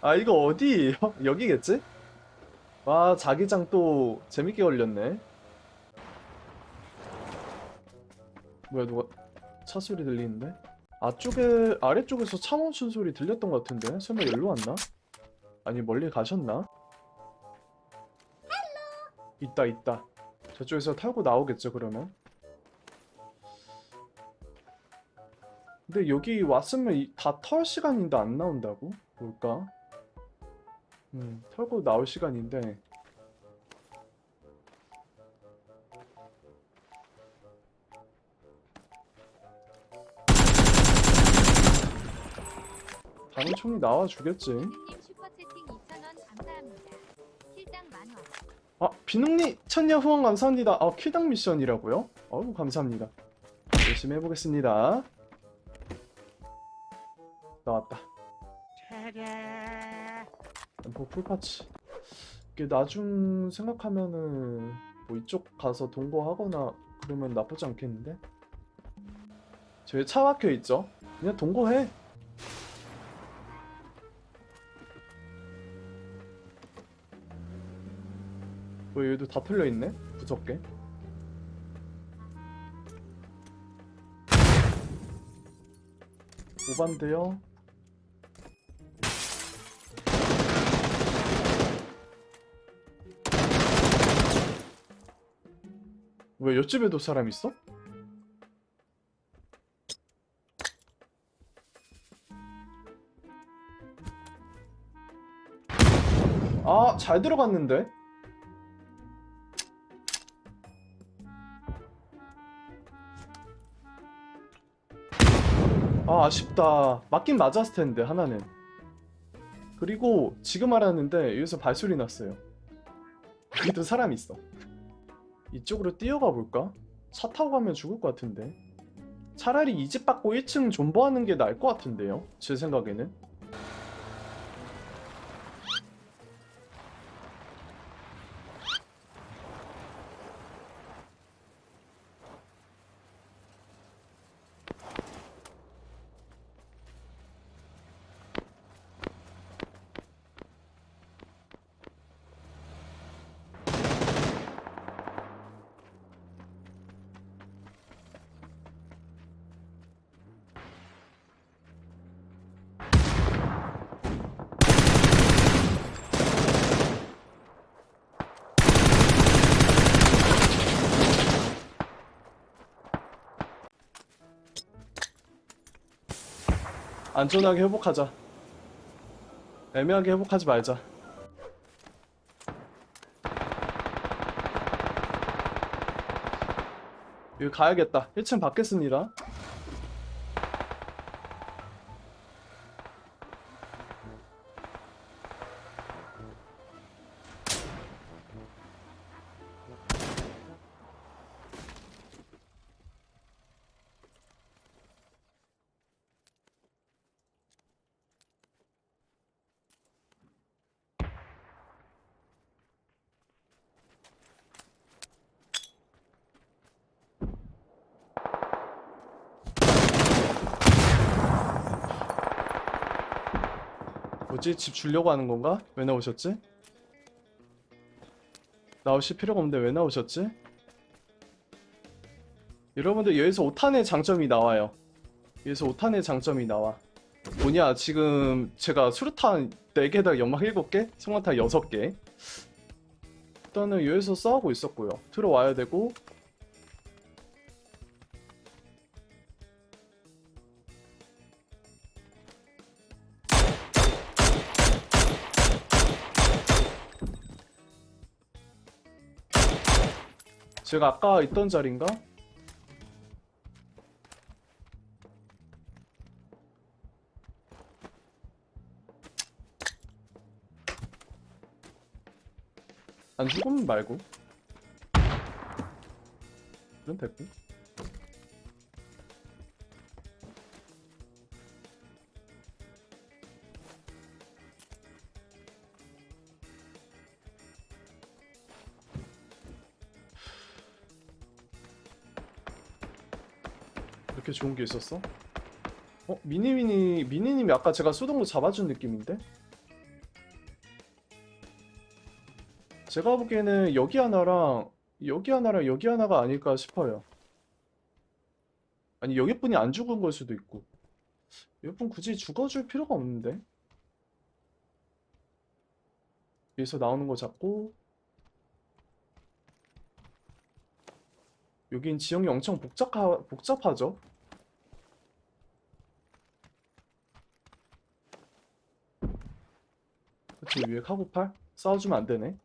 아 이거 어디? 여기겠지? 와 자기장 또 재밌게 걸렸네 뭐야 누가 차 소리 들리는데? 앞쪽에 아래쪽에서 차 멈춘 소리 들렸던 것 같은데 설마 여기로 왔나? 아니 멀리 가셨나? 있다 있다 저쪽에서 타고 나오겠죠 그러면 근데 여기 왔으면 다 털 시간인데 안 나온다고? 뭘까? 음, 털고 나올 시간인데 다른 총이 나와 주겠지. 님 슈퍼채팅 2,000원 감사합니다. 킬당 만원. 아, 비농님 천년 후원 감사합니다. 아, 킬당 미션이라고요? 어우, 감사합니다. 열심히 해보겠습니다. 나왔다. 엠포 풀파츠. 이게 나중 생각하면은 뭐 이쪽 가서 동거하거나 그러면 나쁘지 않겠는데? 저기 차 막혀 있죠? 그냥 동거해. 뭐 얘도 다 털려 있네? 무섭게. 오반데요. 왜 옆집에도 사람 있어? 아, 잘 들어갔는데? 아, 아쉽다. 맞긴 맞았을 텐데, 하나는. 그리고 지금 알았는데, 여기서 발소리 났어요. 여기도 사람 있어. 이쪽으로 뛰어가 볼까? 차 타고 가면 죽을 것 같은데. 차라리 이 집 받고 1층 존버하는 게 나을 것 같은데요? 제 생각에는. 안전하게 회복하자. 애매하게 회복하지 말자. 여기 가야겠다. 1층 받겠습니다. 뭐지? 집 주려고 하는 건가? 왜 나오셨지? 나오실 필요가 없는데 왜 나오셨지? 여러분들 여기서 5탄의 장점이 나와요. 여기서 5탄의 장점이 나와. 뭐냐 지금 제가 수류탄 4개에다가 연막 7개, 성탄 6개 일단은 여기서 싸우고 있었고요. 들어와야 되고 제가 아까 있던 자리인가? 안 죽으면 말고 그럼 됐고 이렇게 좋은 게 있었어? 어? 미니미니 미니님이 아까 제가 쏘던 거 잡아준 느낌인데? 제가 보기에는 여기 하나랑 여기 하나랑 여기 하나가 아닐까 싶어요. 아니 여기 분이 안 죽은 걸 수도 있고 여기 분 굳이 죽어줄 필요가 없는데 여기서 나오는 거 잡고 여긴 지형이 엄청 복잡하, 복잡하죠? 그치 위에 카고팔? 싸워주면 안 되네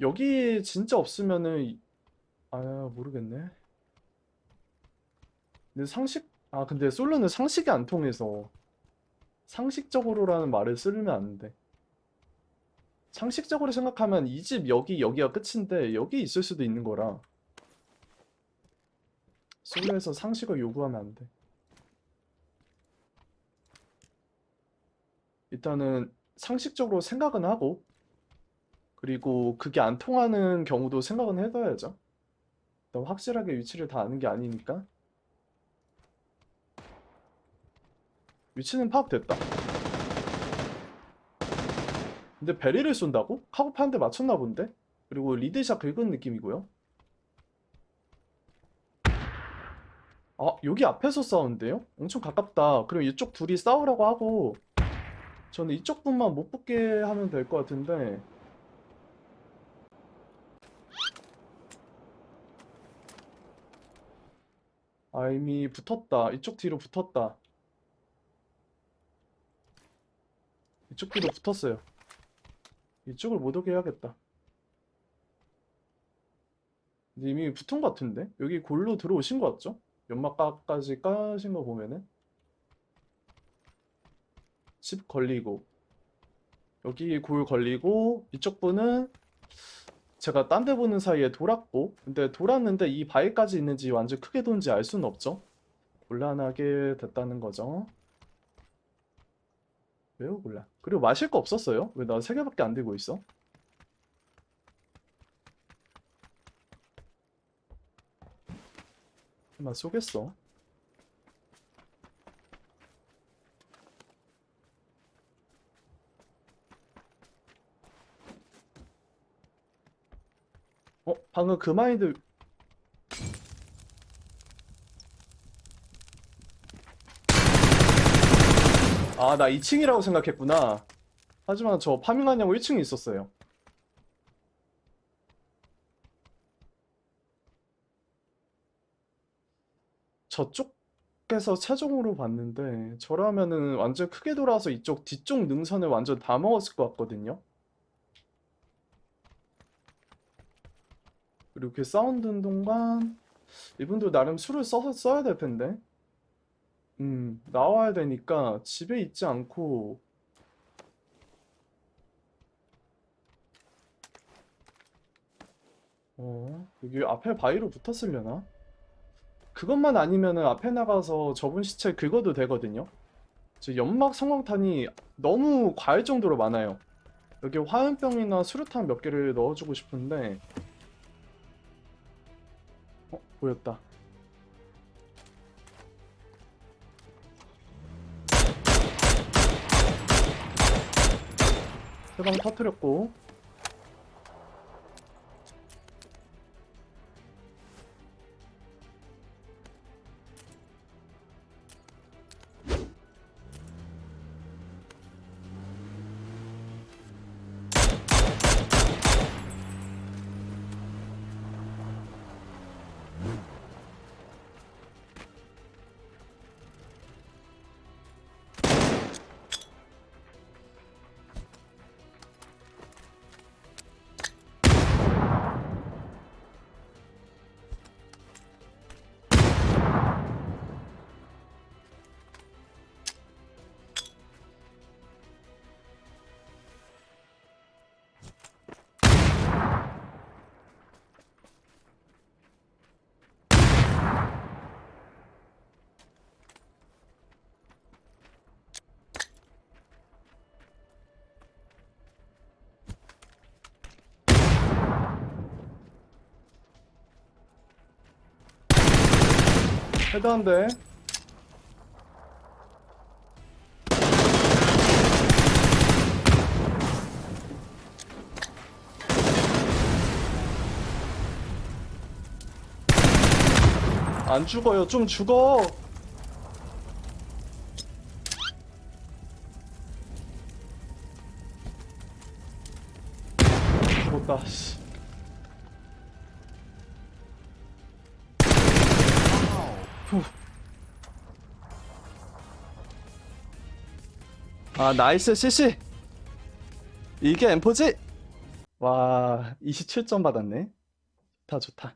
여기 진짜 없으면은 이- 아 모르겠네 근데 상식 아 근데 솔로는 상식이 안 통해서 상식적으로라는 말을 쓰면 안 돼. 상식적으로 생각하면 이 집 여기 여기가 끝인데 여기 있을 수도 있는 거라 솔로에서 상식을 요구하면 안 돼. 일단은 상식적으로 생각은 하고 그리고 그게 안 통하는 경우도 생각은 해둬야죠. 일단 확실하게 위치를 다 아는 게 아니니까. 위치는 파악됐다. 근데 베리를 쏜다고? 카고파 한대 맞췄나 본데? 그리고 리드샷 긁은 느낌이고요. 아, 여기 앞에서 싸우는데요? 엄청 가깝다. 그럼 이쪽 둘이 싸우라고 하고 저는 이쪽 분만 못 붙게 하면 될 것 같은데 아, 이미 붙었다. 이쪽 뒤로 붙었다. 이쪽 뒤로 붙었어요. 이쪽을 못 오게 해야겠다. 이미 붙은 것 같은데? 여기 골로 들어오신 것 같죠? 연막까지 까신 거 보면은 집 걸리고 여기 골 걸리고 이쪽 분은 제가 딴 데 보는 사이에 돌았고 근데 돌았는데 이 바위까지 있는지 완전 크게 돈지 알 수는 없죠? 곤란하게 됐다는 거죠. 매우 곤란. 그리고 마실 거 없었어요? 왜나세 개밖에 안 들고 있어? 나 쏘겠어. 어, 방금 그 마인드 아, 나 2층이라고 생각했구나. 하지만 저 파밍하냐고 1층에 있었어요. 저쪽에서 최종으로 봤는데 저라면은 완전 크게 돌아서 이쪽 뒤쪽 능선을 완전 다 먹었을 것 같거든요. 그리고 그 사운드 동안 이분도 나름 술을 써서 써야 될 텐데. 음, 나와야 되니까 집에 있지 않고 어, 여기 앞에 바위로 붙었으려나? 그것만 아니면은 앞에 나가서 저분 시체 긁어도 되거든요. 저 연막 성광탄이 너무 과할 정도로 많아요. 여기 화염병이나 수류탄 몇 개를 넣어주고 싶은데 어, 보였다. 세방 터트렸고 해도 안 돼. 안 죽어요. 좀 죽어. 죽었다. 아 나이스 CC 이게 엠포지? 와 27점 받았네. 좋다 좋다